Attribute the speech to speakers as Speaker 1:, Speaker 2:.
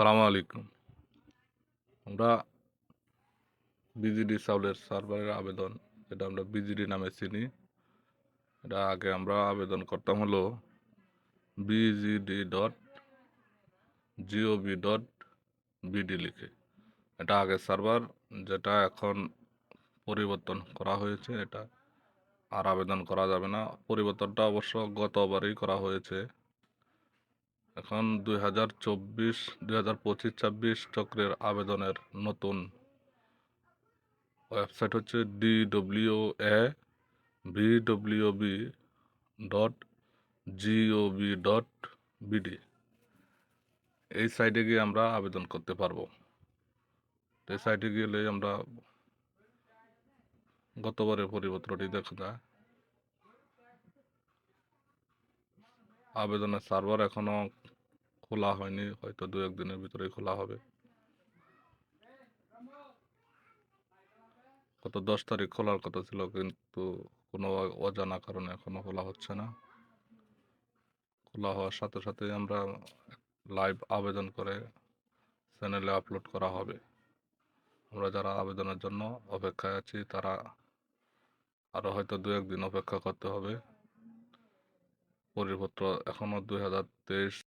Speaker 1: সালামু আলাইকুম। আমরা বিজিডি চাউলের সার্ভারের আবেদন, যেটা আমরা বিজিডি নামে চিনি, এটা আগে আমরা আবেদন করতাম হলো BGD dot GOB dot BD লিখে। এটা আগে সার্ভার যেটা এখন পরিবর্তন করা হয়েছে, এটা আর আবেদন করা যাবে না। পরিবর্তনটা অবশ্য গতবারই করা হয়েছে। এখন দুই হাজার চব্বিশ, দুই হাজার পঁচিশ, ছাব্বিশ চক্রের আবেদনের নতুন ওয়েবসাইট হচ্ছে D W A V W B dot GOB dot BD এই সাইটে গিয়ে আমরা আবেদন করতে পারব। এই সাইটে গেলে আমরা গতবারের পরিবর্তনটি দেখা যায়। আবেদনের সার্ভার এখনও খোলা হয়নি, হয়তো দু একদিনের ভিতরে খোলা হবে। গত দশ তারিখ খোলার কথা ছিল, কিন্তু কোনো অজানা কারণে এখনও খোলা হচ্ছে না। খোলা হওয়ার সাথে সাথে আমরা লাইভ আবেদন করে চ্যানেলে আপলোড করা হবে। আমরা যারা আবেদনের জন্য অপেক্ষায় আছি, তারা আরও হয়তো দু একদিন অপেক্ষা করতে হবে। পরিপত্র এখনও দুই হাজার তেইশ